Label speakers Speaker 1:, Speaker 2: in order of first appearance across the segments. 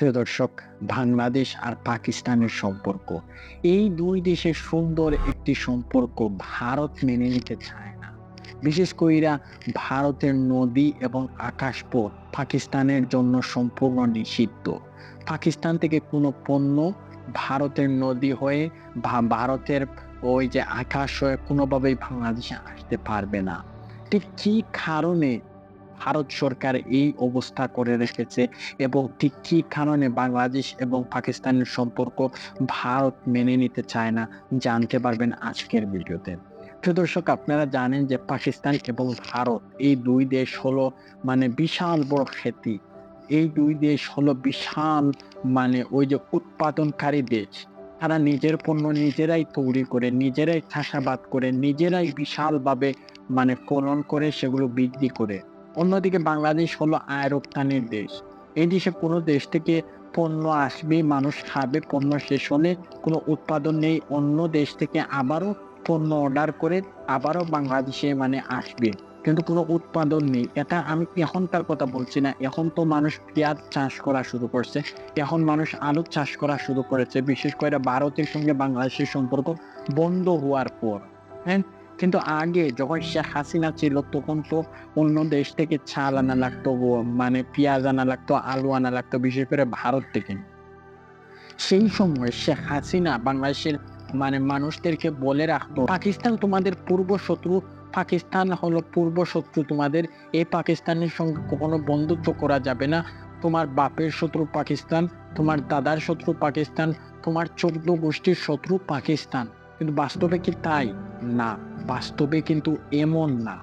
Speaker 1: প্রিয় দর্শক বাংলাদেশ আর পাকিস্তানের সম্পর্ক। এই দুই দেশের সুন্দর একটি সম্পর্ক ভারত মেনে নিতে চায় না। বিশেষ কইরা ভারতের নদী এবং আকাশপথ পাকিস্তানের জন্য সম্পূর্ণ নিষিদ্ধ। পাকিস্তান থেকে কোনো পণ্য ভারতের নদী হয়ে বা ভারতের ওই যে আকাশ হয়ে কোনোভাবেই বাংলাদেশে আসতে পারবে না। ঠিক কী কারণে ভারত সরকার এই অবস্থা করে রেখেছে এবং ঠিক কী কারণে বাংলাদেশ এবং পাকিস্তানের সম্পর্ক ভারত মেনে নিতে চায় না, জানতে পারবেন আজকের ভিডিওতে। প্রিয় দর্শক, আপনারা জানেন যে পাকিস্তান এবং ভারত এই দুই দেশ হলো মানে বিশাল বড় খ্যাতি। এই দুই দেশ হলো বিশাল মানে ওই যে উৎপাদনকারী দেশ। তারা নিজের পণ্য নিজেরাই তৈরি করে, নিজেরাই চাষাবাদ করে, নিজেরাই বিশালভাবে মানে ফলন করে সেগুলো বিক্রি করে। অন্যদিকে বাংলাদেশ হলো আয় রপ্তানির দেশ। এই দেশে কোনো দেশ থেকে পণ্য আসবে, মানুষ খাবে, পণ্য শেষ হলে কোনো উৎপাদন নেই। অন্য দেশ থেকে আবারও পণ্য অর্ডার করে আবারও বাংলাদেশে মানে আসবে, কিন্তু কোনো উৎপাদন নেই। এটা আমি এখনকার কথা বলছি না। এখন তো মানুষ পেঁয়াজ চাষ করা শুরু করছে। এখন মানুষ আলু চাষ করা শুরু করেছে। বিশেষ করে ভারতের সঙ্গে বাংলাদেশের সম্পর্ক বন্ধ হওয়ার পর। হ্যাঁ কিন্তু আগে যখন শেখ হাসিনা ছিল, তখন তো অন্য দেশ থেকে চাল আনা লাগতো মানে পেঁয়াজ আনা লাগতো, আলু আনা লাগতো, বিশেষ করে ভারত থেকে। সেই সময় শেখ হাসিনা বাংলাদেশের মানে মানুষদেরকে বলে রাখতো, পাকিস্তান তোমাদের পূর্ব শত্রু পাকিস্তান হলো পূর্ব শত্রু তোমাদের, এই পাকিস্তানের সঙ্গে কখনো বন্ধুত্ব করা যাবে না। তোমার বাপের শত্রু পাকিস্তান, তোমার দাদার শত্রু পাকিস্তান, তোমার চোদ্দ গোষ্ঠীর শত্রু পাকিস্তান। কিন্তু বাস্তবে কি তাই? না, বাস্তবে কিন্তু এমন না।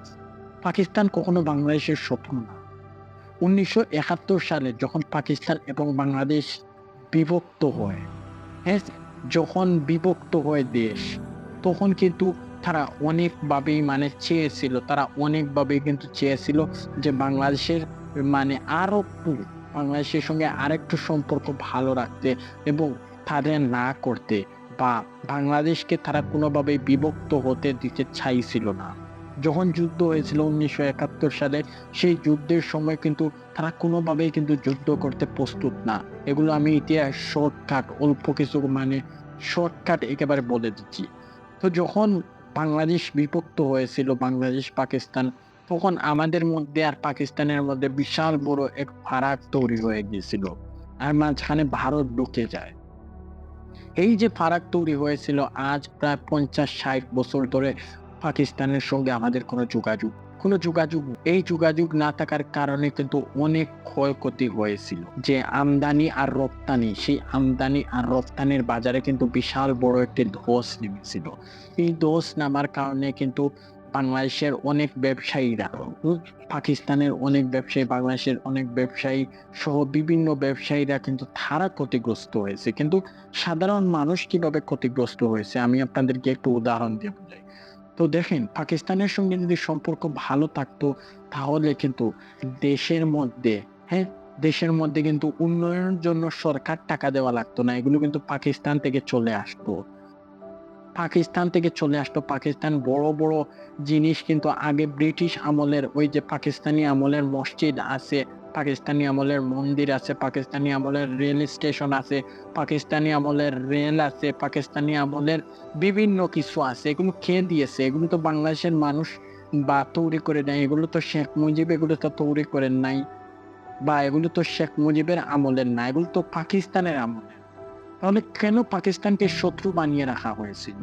Speaker 1: পাকিস্তান কখনো বাংলাদেশের শত্রু না। উনিশশো একাত্তর সালে যখন পাকিস্তান এবং বাংলাদেশ বিভক্ত হয় হ্যাঁ যখন বিভক্ত হয় দেশ, তখন কিন্তু তারা অনেকভাবেই মানে চেয়েছিল, তারা অনেকভাবেই কিন্তু চেয়েছিল যে বাংলাদেশের মানে আরও বাংলাদেশের সঙ্গে আরেকটু সম্পর্ক ভালো রাখতে এবং তাদের না করতে। বা বাংলাদেশকে তারা কোনোভাবেই বিভক্ত হতে দিতে চাইছিল না। যখন যুদ্ধ হয়েছিল উনিশশো একাত্তর সালে, সেই যুদ্ধের সময় কিন্তু তারা কোনোভাবেই কিন্তু যুদ্ধ করতে প্রস্তুত না। এগুলো আমি ইতিহাস শর্টকাট, অল্প কিছু মানে শর্টকাট একেবারে বলে দিচ্ছি। তো যখন বাংলাদেশ বিভক্ত হয়েছিল, বাংলাদেশ, পাকিস্তান, তখন আমাদের মধ্যে আর পাকিস্তানের মধ্যে বিশাল বড় এক ফারাক তৈরি হয়ে গিয়েছিল। আর মাঝখানে ভারত ঢুকে যায়। এই যে ফারাক তৈরি হয়েছিল, আজ প্রায় পঞ্চাশ ষাট বছর ধরে পাকিস্তানের সঙ্গে আমাদের কোনো যোগাযোগ কোনো যোগাযোগ এই যোগাযোগ না থাকার কারণে কিন্তু অনেক ক্ষয়ক্ষতি হয়েছিল। যে আমদানি আর রপ্তানি, সেই আমদানি আর রপ্তানির বাজারে কিন্তু বিশাল বড় একটি ধস নেমেছিল। এই ধস নামার কারণে কিন্তু বাংলাদেশের অনেক ব্যবসায়ীরা, পাকিস্তানের অনেক ব্যবসায়ী, বাংলাদেশের অনেক ব্যবসায়ী সহ বিভিন্ন ব্যবসায়ীরা কিন্তু তারা ক্ষতিগ্রস্ত হয়েছে। কিন্তু সাধারণ মানুষ কীভাবে ক্ষতিগ্রস্ত হয়েছে? আমি আপনাদেরকে একটু উদাহরণ দিয়ে বোঝাই। তো দেখেন, পাকিস্তানের সঙ্গে যদি সম্পর্ক ভালো থাকতো, তাহলে কিন্তু দেশের মধ্যে হ্যাঁ? দেশের মধ্যে কিন্তু উন্নয়নের জন্য সরকার টাকা দেওয়া লাগতো না। এগুলো কিন্তু পাকিস্তান থেকে চলে আসতো। পাকিস্তান থেকে চলে আসতো। পাকিস্তান বড় বড় জিনিস কিন্তু আগে ব্রিটিশ আমলের, ওই যে পাকিস্তানি আমলের মসজিদ আছে, পাকিস্তানি আমলের মন্দির আছে, পাকিস্তানি আমলের রেল স্টেশন আছে, পাকিস্তানি আমলের রেল আছে, পাকিস্তানি আমলের বিভিন্ন কিছু আছে, এগুলো খেয়ে দিয়েছে? এগুলো তো বাংলাদেশের মানুষ বা তৈরি করে নেয়, এগুলো তো শেখ মুজিব, এগুলো তো তৈরি করেন নাই, বা এগুলো তো শেখ মুজিবের আমলের না, এগুলো তো পাকিস্তানের আমলের। তাহলে কেন পাকিস্তানকে শত্রু বানিয়ে রাখা হয়েছিল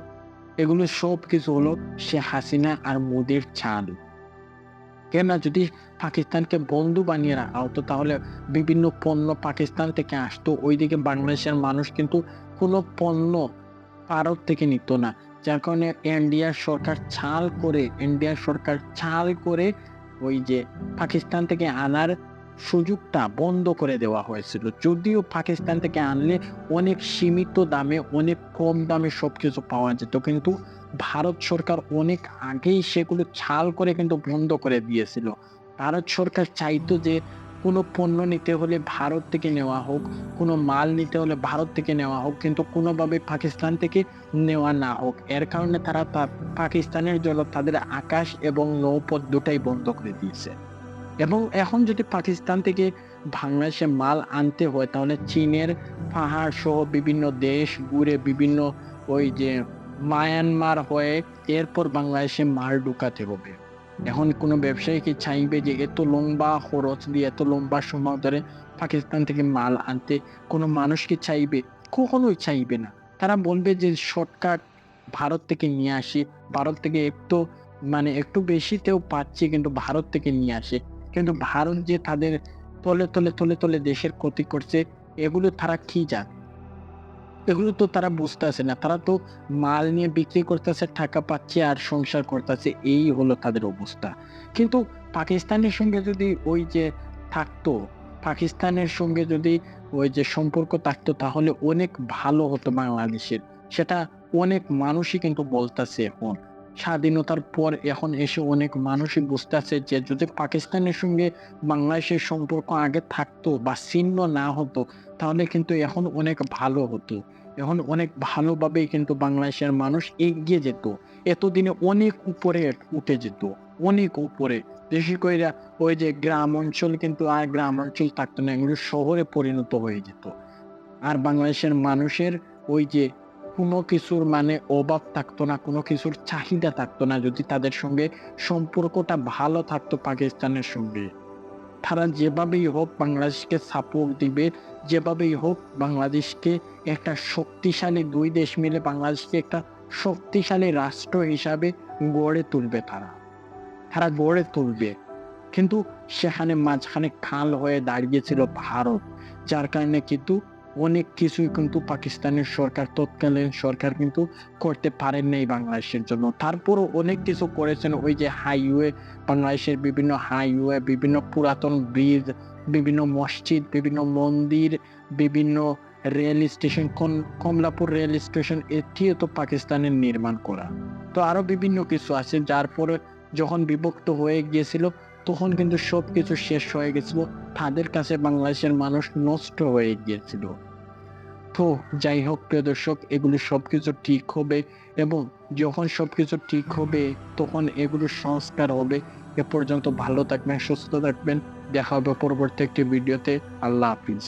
Speaker 1: এগুলো সব কিছু হলো সে হাসিনা আর মোদির চাল কেননা যদি পাকিস্তানকে বন্ধু বানিয়ে রাখা হতো, তাহলে বিভিন্ন পণ্য পাকিস্তান থেকে আসতো, ওইদিকে বাংলাদেশের মানুষ কিন্তু কোনো পণ্য ভারত থেকে নিত না। যার কারণে ইন্ডিয়ার সরকার ছাল করে ইন্ডিয়ার সরকার ছাল করে ওই যে পাকিস্তান থেকে আনার সুযোগটা বন্ধ করে দেওয়া হয়েছিল। যদিও পাকিস্তান থেকে আনলে অনেক সীমিত দামে, অনেক কম দামে সবকিছু পাওয়া যেত, কিন্তু ভারত সরকার অনেক আগেই সেগুলো ছাল করে কিন্তু বন্ধ করে দিয়েছিল। ভারত সরকার চাইতো যে কোনো পণ্য নিতে হলে ভারত থেকে নেওয়া হোক, কোনো মাল নিতে হলে ভারত থেকে নেওয়া হোক, কিন্তু কোনোভাবে পাকিস্তান থেকে নেওয়া না হোক। এর কারণে তারা পাকিস্তানের জন্য তাদের আকাশ এবং নৌপথ দুটাই বন্ধ করে দিয়েছে। এবং এখন যদি পাকিস্তান থেকে বাংলাদেশে মাল আনতে হয়, তাহলে চীনের পাহাড় সহ বিভিন্ন দেশ ঘুরে বিভিন্ন ওই যে মায়ানমার হয়ে এরপর বাংলাদেশে মাল ঢুকাতে হবে। এখন কোনো ব্যবসায়ী কি চাইবে যে এত লম্বা খরচ দিয়ে, এত লম্বা সময় ধরে পাকিস্তান থেকে মাল আনতে? কোনো মানুষ কি চাইবে? কখনোই চাইবে না। তারা বলবে যে শর্টকাট ভারত থেকে নিয়ে আসি। ভারত থেকে একটু মানে একটু বেশিতেও পাচ্ছি, কিন্তু ভারত থেকে নিয়ে আসে। কিন্তু ভারত যে তাদের তলে তলে তলে তলে দেশের ক্ষতি করছে, এগুলো তারা কি জানে? এগুলো তো তারা বুঝতেছে না। তারা তো মাল নিয়ে বিক্রি করতেছে, টাকা পাচ্ছে আর সংসার করতেছে, এই হলো তাদের অবস্থা। কিন্তু পাকিস্তানের সঙ্গে যদি ওই যে থাকতো, পাকিস্তানের সঙ্গে যদি ওই যে সম্পর্ক থাকতো, তাহলে অনেক ভালো হতো বাংলাদেশের। সেটা অনেক মানুষই কিন্তু বলতেছে এখন। স্বাধীনতার পর এখন এসে অনেক মানুষই বুঝতেছে যে যদি পাকিস্তানের সঙ্গে বাংলাদেশের সম্পর্ক আগে থাকতো বা ছিন্ন না হতো, তাহলে কিন্তু এখন অনেক ভালো হতো। এখন অনেক ভালোভাবেই কিন্তু বাংলাদেশের মানুষ এগিয়ে যেত। এতদিনে অনেক উপরে উঠে যেত, অনেক উপরে। বেশি করে ওই যে গ্রাম অঞ্চল কিন্তু আর গ্রাম অঞ্চল থাকতো না, এগুলো শহরে পরিণত হয়ে যেত। আর বাংলাদেশের মানুষের ওই যে কোনো কিছুর মানে অভাব থাকতো না, কোনো কিছুর চাহিদা থাকতো না যদি তাদের সঙ্গে সম্পর্কটা ভালো থাকতো পাকিস্তানের সঙ্গে। তারা যেভাবেই হোক বাংলাদেশকে সাপোর্ট দিবে, যেভাবেই হোক বাংলাদেশকে একটা শক্তিশালী দুই দেশ মিলে বাংলাদেশকে একটা শক্তিশালী রাষ্ট্র হিসাবে গড়ে তুলবে তারা। তারা গড়ে তুলবে। কিন্তু সেখানে মাঝখানে খাল হয়ে দাঁড়িয়েছিল ভারত, যার কারণে কিন্তু অনেক কিছুই কিন্তু পাকিস্তানের সরকার তৎকালীন সরকার কিন্তু করতে পারেন নাই বাংলাদেশের জন্য। তারপরও অনেক কিছু করেছেন ওই যে হাইওয়ে, বাংলাদেশের বিভিন্ন হাইওয়ে, বিভিন্ন পুরাতন ব্রিজ, বিভিন্ন মসজিদ, বিভিন্ন মন্দির, বিভিন্ন rail station Kamalapur rail station, এটিও তো পাকিস্তানের নির্মাণ করা। তো আরও বিভিন্ন কিছু আছে, যার পরে যখন বিভক্ত হয়ে গিয়েছিল তখন কিন্তু সব কিছু শেষ হয়ে গেছিল। তাদের কাছে বাংলাদেশের মানুষ নষ্ট হয়ে গিয়েছিল। তো যাই হোক, প্রিয় দর্শক, এগুলি সবকিছু ঠিক হবে এবং যখন সব কিছু ঠিক হবে, তখন এগুলো সংস্কার হবে। এ পর্যন্ত ভালো থাকবেন, সুস্থ থাকবেন। দেখা হবে পরবর্তী একটি ভিডিওতে। আল্লাহ হাফিজ।